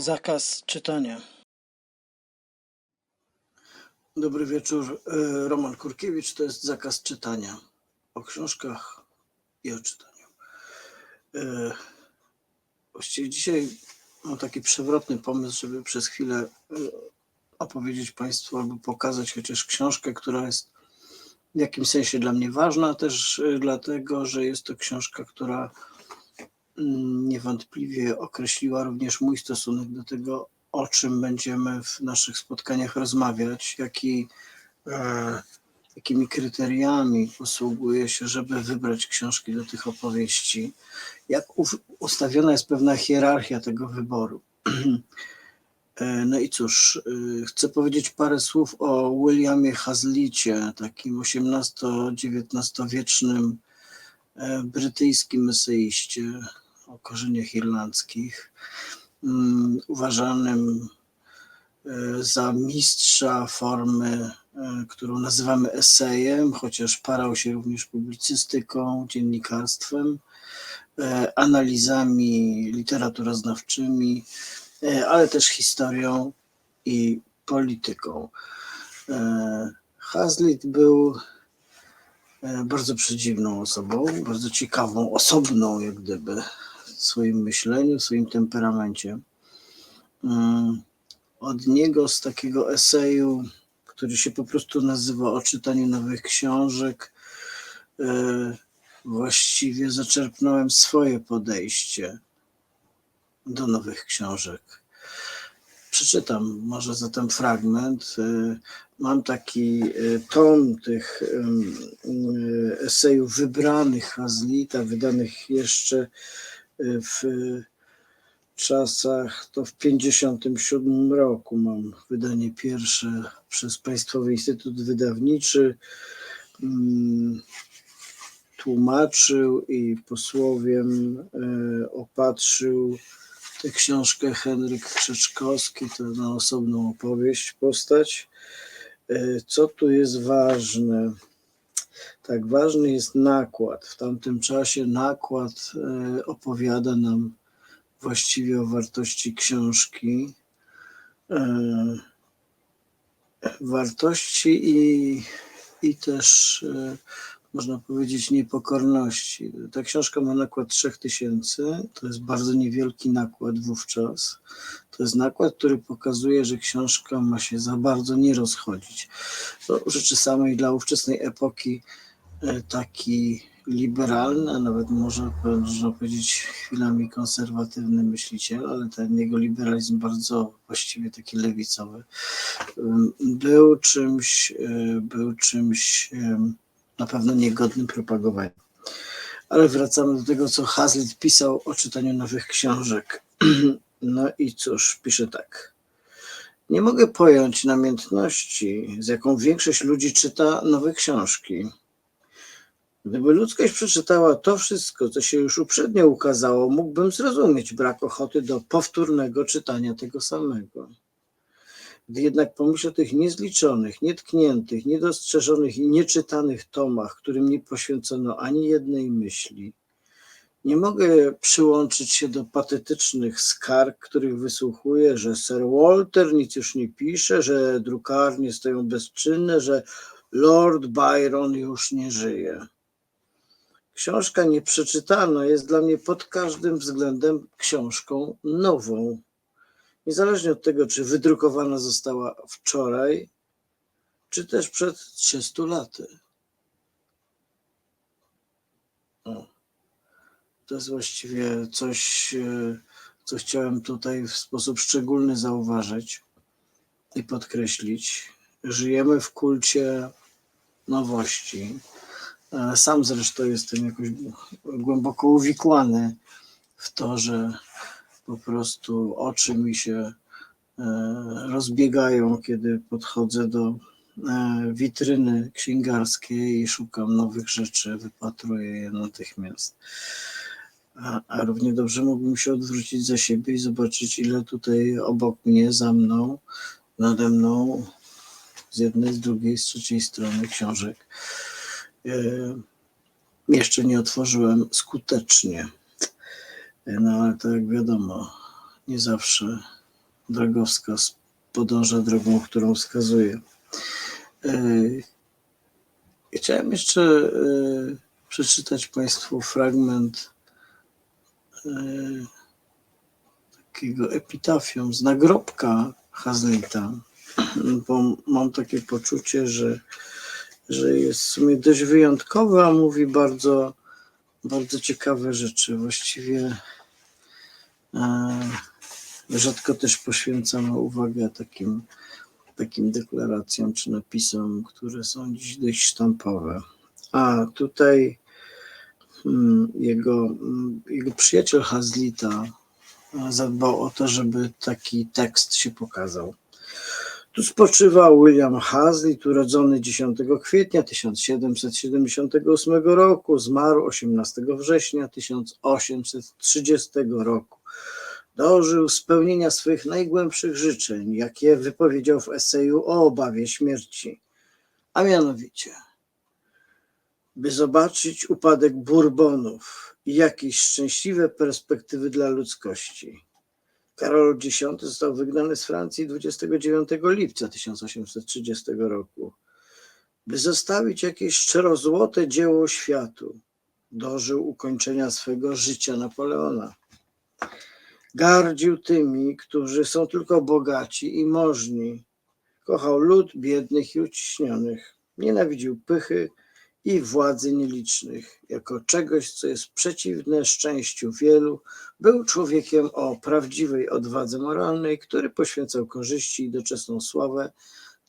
Zakaz czytania. Dobry wieczór. E, Roman Kurkiewicz, to jest zakaz czytania. O książkach i o czytaniu. E, Właściwie dzisiaj mam taki przewrotny pomysł, żeby przez chwilę e, opowiedzieć Państwu albo pokazać chociaż książkę, która jest w jakimś sensie dla mnie ważna, też dlatego, że jest to książka, która niewątpliwie określiła również mój stosunek do tego, o czym będziemy w naszych spotkaniach rozmawiać, jaki, e, jakimi kryteriami posługuje się, żeby wybrać książki do tych opowieści, jak ustawiona jest pewna hierarchia tego wyboru. E, No i cóż, y, chcę powiedzieć parę słów o Williamie Hazlicie, takim XVIII-XIX wiecznym e, brytyjskim eseiście o korzeniach irlandzkich, mm, uważanym e, za mistrza formy, e, którą nazywamy esejem, chociaż parał się również publicystyką, dziennikarstwem, e, analizami literaturoznawczymi, ale też historią i polityką. Hazlitt był bardzo przedziwną osobą, bardzo ciekawą, osobną jak gdyby w swoim myśleniu, w swoim temperamencie. Mm, Od niego z takiego eseju, który się po prostu nazywa O czytaniu nowych książek, e, właściwie zaczerpnąłem swoje podejście do nowych książek. Przeczytam może zatem fragment. Y, Mam taki y, tom tych esejów wybranych Hazlita, wydanych jeszcze w czasach, to w 57 roku mam wydanie pierwsze przez Państwowy Instytut Wydawniczy. Ym, Tłumaczył i posłowiem y, opatrzył tę książkę Henryk Krzeczkowski, to na osobną opowieść postać. E, Co tu jest ważne? Tak, ważny jest nakład. W tamtym czasie nakład e, opowiada nam właściwie o wartości książki. E, Wartości i, i też e, można powiedzieć niepokorności. Ta książka ma nakład 3000, to jest bardzo niewielki nakład wówczas. To jest nakład, który pokazuje, że książka ma się za bardzo nie rozchodzić. To rzeczy samej dla ówczesnej epoki taki liberalny, a nawet może można powiedzieć chwilami konserwatywny myśliciel, ale ten jego liberalizm bardzo właściwie taki lewicowy, był czymś, e, był czymś na pewno niegodnym propagowania. Ale wracamy do tego, co Hazlitt pisał o czytaniu nowych książek. No i cóż, pisze tak. Nie mogę pojąć namiętności, z jaką większość ludzi czyta nowe książki. Gdyby ludzkość przeczytała to wszystko, co się już uprzednio ukazało, mógłbym zrozumieć brak ochoty do powtórnego czytania tego samego. Gdy jednak pomyślę o tych niezliczonych, nietkniętych, niedostrzeżonych i nieczytanych tomach, którym nie poświęcono ani jednej myśli, nie mogę przyłączyć się do patetycznych skarg, których wysłuchuję, że Sir Walter nic już nie pisze, że drukarnie stoją bezczynne, że Lord Byron już nie żyje. Książka nieprzeczytana jest dla mnie pod każdym względem książką nową niezależnie od tego, czy wydrukowana została wczoraj, czy też przed 300 laty. O. To jest właściwie coś, e, co chciałem tutaj w sposób szczególny zauważyć i podkreślić. Żyjemy w kulcie nowości. E, Sam zresztą jestem jakoś głęboko uwikłany w to, że po prostu oczy mi się e, rozbiegają, kiedy podchodzę do e, witryny księgarskiej i szukam nowych rzeczy, wypatruję je natychmiast. A, a równie dobrze mógłbym się odwrócić za siebie i zobaczyć, ile tutaj obok mnie, za mną, nade mną, z jednej, z drugiej, z trzeciej strony książek. E, Jeszcze nie otworzyłem skutecznie. No ale to jak wiadomo, nie zawsze drogowskaz podąża drogą, którą wskazuje. Yy, Chciałem jeszcze yy, przeczytać Państwu fragment yy, takiego epitafium z nagrobka Hazlita, bo mam takie poczucie, że, że jest w sumie dość wyjątkowy, a mówi bardzo, bardzo ciekawe rzeczy. Właściwie e, rzadko też poświęcamy uwagę takim, takim deklaracjom czy napisom, które są dziś dość sztampowe. A tutaj mm, jego, mm, jego przyjaciel Hazlita zadbał o to, żeby taki tekst się pokazał. Tu spoczywał William Hazlitt, urodzony 10 kwietnia 1778 roku, zmarł 18 września 1830 roku. Dożył spełnienia swych najgłębszych życzeń, jakie wypowiedział w eseju o obawie śmierci, a mianowicie, by zobaczyć upadek Bourbonów i jakieś szczęśliwe perspektywy dla ludzkości. Karol X został wygnany z Francji 29 lipca 1830 roku, by zostawić jakieś szczerozłote dzieło światu. Dożył ukończenia swego życia Napoleona. Gardził tymi, którzy są tylko bogaci i możni. Kochał lud biednych i uciśnionych. Nienawidził pychy i władzy nielicznych, jako czegoś, co jest przeciwne szczęściu wielu, był człowiekiem o prawdziwej odwadze moralnej, który poświęcał korzyści i doczesną sławę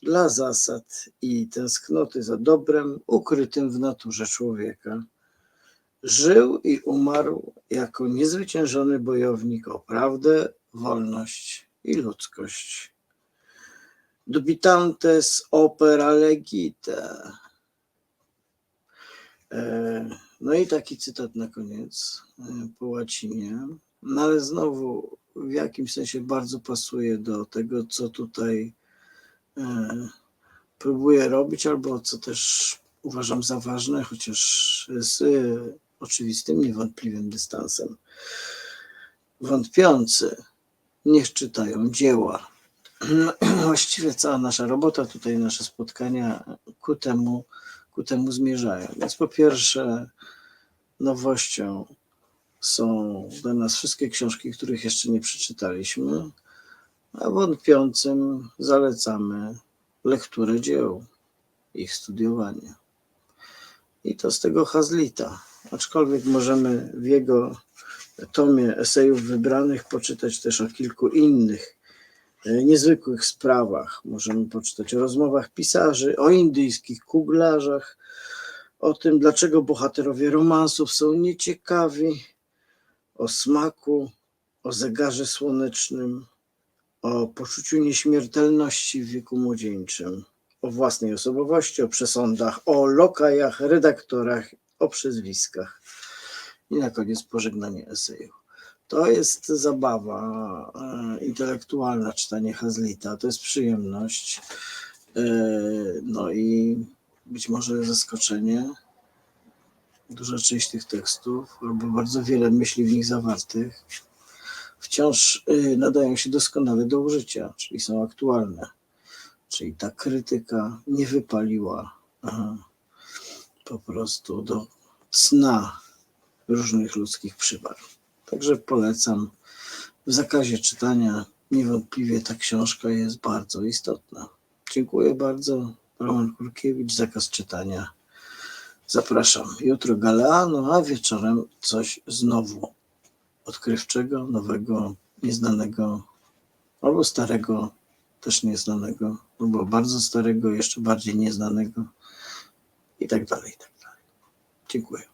dla zasad i tęsknoty za dobrem ukrytym w naturze człowieka. Żył i umarł jako niezwyciężony bojownik o prawdę, wolność i ludzkość. Dubitantes opera legite. E, No i taki cytat na koniec e, po łacinie, no ale znowu w jakimś sensie bardzo pasuje do tego, co tutaj e, próbuję robić, albo co też uważam za ważne, chociaż z oczywistym, niewątpliwym dystansem. Wątpiący niech czytają dzieła. Właściwie cała nasza robota, tutaj nasze spotkania ku temu ku temu zmierzają. Więc po pierwsze, nowością są dla nas wszystkie książki, których jeszcze nie przeczytaliśmy, a wątpiącym zalecamy lekturę dzieł, ich studiowanie. I to z tego Hazlita. Aczkolwiek możemy w jego tomie esejów wybranych poczytać też o kilku innych niezwykłych sprawach. Możemy poczytać o rozmowach pisarzy, o indyjskich kuglarzach, o tym, dlaczego bohaterowie romansów są nieciekawi, o smaku, o zegarze słonecznym, o poczuciu nieśmiertelności w wieku młodzieńczym, o własnej osobowości, o przesądach, o lokajach, redaktorach, o przezwiskach. I na koniec pożegnanie eseju. To jest zabawa e, intelektualna, czytanie Hazlita, to jest przyjemność. E, No i być może zaskoczenie. Duża część tych tekstów, albo bardzo wiele myśli w nich zawartych, wciąż y, nadają się doskonale do użycia, czyli są aktualne. Czyli ta krytyka nie wypaliła po prostu do cna różnych ludzkich przywar. Także polecam. W zakazie czytania niewątpliwie ta książka jest bardzo istotna. Dziękuję bardzo. Roman Kurkiewicz, zakaz czytania. Zapraszam. Jutro Galeano, a wieczorem coś znowu odkrywczego, nowego, nieznanego, albo starego, też nieznanego, albo bardzo starego, jeszcze bardziej nieznanego i tak dalej, i tak dalej. Dziękuję.